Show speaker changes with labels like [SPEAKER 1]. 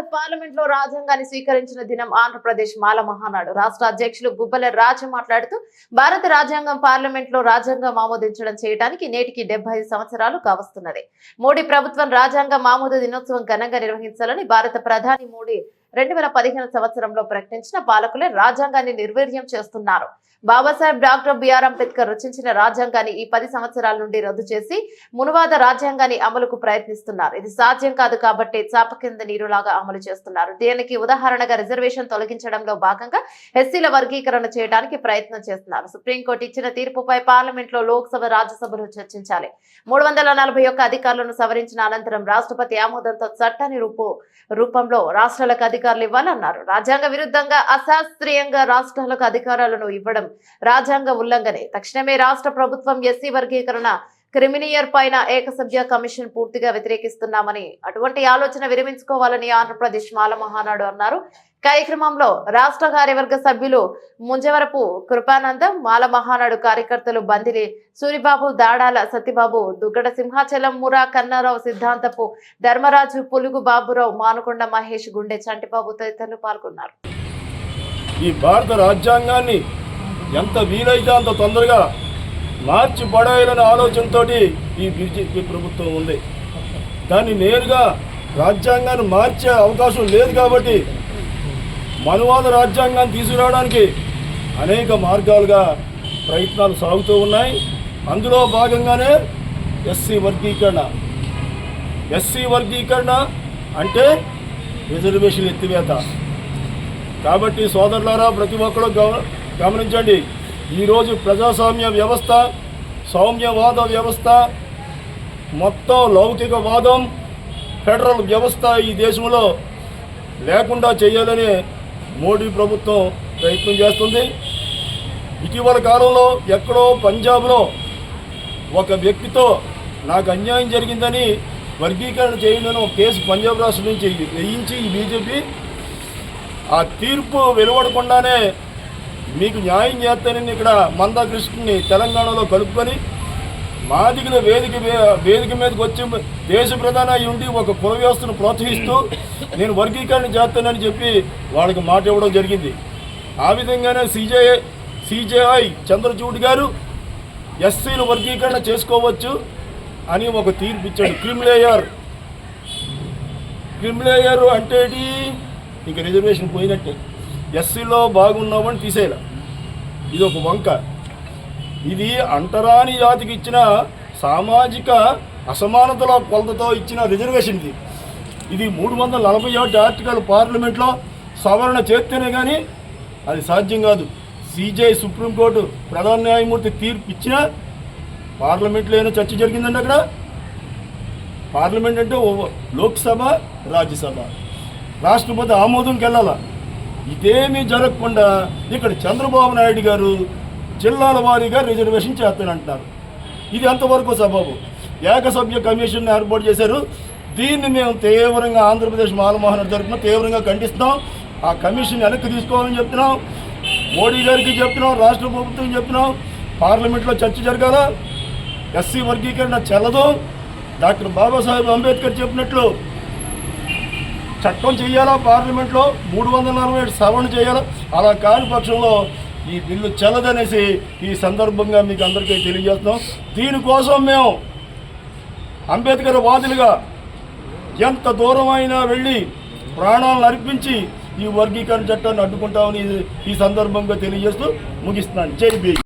[SPEAKER 1] పార్లమెంట్లో రాజ్యాంగాన్ని స్వీకరించిన దినం ఆంధ్రప్రదేశ్ మాల మహానాడు. రాష్ట్ర అధ్యక్షులు గుబ్బల రాజు మాట్లాడుతూ భారత రాజ్యాంగం పార్లమెంట్లో రాజ్యాంగం ఆమోదించడం చేయడానికి నేటికి డెబ్బై సంవత్సరాలు కావస్తున్నది. మోడీ ప్రభుత్వం రాజ్యాంగ ఆమోద దినోత్సవం ఘనంగా నిర్వహించాలని భారత ప్రధాని మోడీ రెండు వేల పదిహేను సంవత్సరంలో ప్రకటించిన పాలకులే రాజ్యాంగాన్ని నిర్వీర్యం చేస్తున్నారు. బాబాసాహెబ్ డాక్టర్ బిఆర్ అంబేద్కర్ రచించిన రాజ్యాంగాన్ని ఈ పది సంవత్సరాల నుండి రద్దు చేసి మునువాద రాజ్యాంగాన్ని అమలుకు ప్రయత్నిస్తున్నారు. ఇది సాధ్యం కాదు కాబట్టి చాప కింద నీరులాగా అమలు చేస్తున్నారు. దీనికి ఉదాహరణగా రిజర్వేషన్ తొలగించడంలో భాగంగా ఎస్సీల వర్గీకరణ చేయడానికి ప్రయత్నం చేస్తున్నారు. సుప్రీంకోర్టు ఇచ్చిన తీర్పుపై పార్లమెంట్లో లోక్సభ రాజ్యసభలో చర్చించాలి. మూడు వందల నలభై అధికారులను సవరించిన అనంతరం రాష్ట్రపతి ఆమోదంతో చట్టాన్ని రూపు రూపంలో రాష్ట్రాలకు అధికారులు ఇవ్వాలన్నారు. రాజ్యాంగ విరుద్ధంగా అశాస్త్రీయంగా రాష్ట్రాలకు అధికారాలను ఇవ్వడం రాజ్యాంగ ఉల్లంఘనే. తక్షణమే రాష్ట్ర ప్రభుత్వం ఎస్సీ వర్గీకరణ క్రిమినియర్ పైన ఏకసభ్య కమిషన్ పూర్తిగా వ్యతిరేకిస్తున్నామని అటువంటి ఆలోచన విరమించుకోవాలని ఆంధ్రప్రదేశ్ మాల మహానాడు అన్నారు. కార్యక్రమంలో రాష్ట్ర కార్యవర్గ సభ్యులు ముంజవరపు కృపానందం మాల మహానాడు కార్యకర్తలు బందిలి సూరిబాబు దాడాల సత్యబాబు దుగ్గడ సింహాచలం మురా కన్నారావు సిద్ధాంతపు ధర్మరాజు పులుగు బాబురావు మానుకొండ మహేష్ గుండె చంటిబాబు తదితరులు పాల్గొన్నారు.
[SPEAKER 2] ఈ భారత రాజ్యాంగాన్ని ఎంత వీలైతే అంత తొందరగా మార్చి పడేయాలనే ఆలోచనతో ఈ బీజేపీ ప్రభుత్వం ఉంది. దాన్ని నేరుగా రాజ్యాంగాన్ని మార్చే అవకాశం లేదు కాబట్టి మనువాద రాజ్యాంగాన్ని తీసుకురావడానికి అనేక మార్గాలుగా ప్రయత్నాలు సాగుతూ ఉన్నాయి. అందులో భాగంగానే ఎస్సీ వర్గీకరణ. ఎస్సీ వర్గీకరణ అంటే రిజర్వేషన్ ఎత్తివేత. కాబట్టి సోదరులారా ప్రతి ఒక్కరూ గమనించండి ఈరోజు ప్రజాస్వామ్య వ్యవస్థ సౌమ్యవాద వ్యవస్థ మొత్తం లౌకికవాదం ఫెడరల్ వ్యవస్థ ఈ దేశంలో లేకుండా చేయాలని మోడీ ప్రభుత్వం ప్రయత్నం చేస్తుంది. ఇటీవల కాలంలో ఎక్కడో పంజాబ్లో ఒక వ్యక్తితో నాకు అన్యాయం జరిగిందని వర్గీకరణ చేయండి ఒక కేసు పంజాబ్ రాష్ట్రం నుంచి వేయించి ఈ బీజేపీ ఆ తీర్పు వెలువడకుండానే మీకు న్యాయం చేస్తానని ఇక్కడ మందకృష్ణుని తెలంగాణలో కలుపుకొని మాదిగల వేదిక వేదిక మీదకి వచ్చి దేశ ప్రధాన అయి ఉండి ఒక కుల వ్యవస్థను ప్రోత్సహిస్తూ నేను వర్గీకరణ చేస్తానని చెప్పి వాళ్ళకి మాట ఇవ్వడం జరిగింది. ఆ విధంగానే సిజే సిజేఐ చంద్రచూడ్ గారు ఎస్సీలు వర్గీకరణ చేసుకోవచ్చు అని ఒక తీర్పు ఇచ్చాడు. క్రిమిలేయర్ క్రిమిలేయర్ అంటే ఇంక రిజర్వేషన్ పోయినట్టే. ఎస్సీలో బాగున్నామని తీసేయాల. ఇది ఒక వంక. ఇది అంటరాని జాతికి ఇచ్చిన సామాజిక అసమానతల కొలతతో ఇచ్చిన రిజర్వేషన్ ఇది. ఇది మూడు వందల నలభై ఒకటి ఆర్టికల్ పార్లమెంట్లో సవరణ చేస్తేనే కానీ అది సాధ్యం కాదు. సిజే సుప్రీంకోర్టు ప్రధాన న్యాయమూర్తి తీర్పు ఇచ్చిన పార్లమెంట్లో ఏమైనా చర్చ జరిగిందండి అక్కడ? పార్లమెంట్ అంటే ఓ- లోక్సభ రాజ్యసభ. రాష్ట్రపతి ఆమోదంకి వెళ్ళాలా ఇదేమీ జరగకుండా ఇక్కడ చంద్రబాబు నాయుడు గారు జిల్లాల వారీగా రిజర్వేషన్ చేస్తానంటున్నారు ఇది ఎంతవరకు సబాబు? ఏకసభ్య కమిషన్ ఏర్పాటు చేశారు. దీన్ని మేము తీవ్రంగా ఆంధ్రప్రదేశ్ మాలమోహన్ తరఫున తీవ్రంగా ఖండిస్తున్నాం. ఆ కమిషన్ వెనక్కి తీసుకోవాలని చెప్తున్నాం. మోడీ గారికి చెప్తున్నాం. రాష్ట్ర ప్రభుత్వం చెప్తున్నాం. పార్లమెంట్లో చర్చ జరగాల. ఎస్సీ వర్గీకరణ చెల్లదు. డాక్టర్ బాబాసాహెబ్ అంబేద్కర్ చెప్పినట్లు చట్టం చేయాలా? పార్లమెంట్లో మూడు వందల నలభై ఏడు సవరణ చేయాలా? అలా కాని పక్షంలో ఈ బిల్లు చెల్లదనేసి ఈ సందర్భంగా మీకు అందరికీ తెలియజేస్తున్నాం. దీనికోసం మేము అంబేద్కర్ వాదులుగా ఎంత దూరం అయినా వెళ్ళి ప్రాణాలను అర్పించి ఈ వర్గీకరణ చట్టాన్ని అడ్డుకుంటామని ఈ సందర్భంగా తెలియజేస్తూ ముగిస్తున్నాను. జై బీ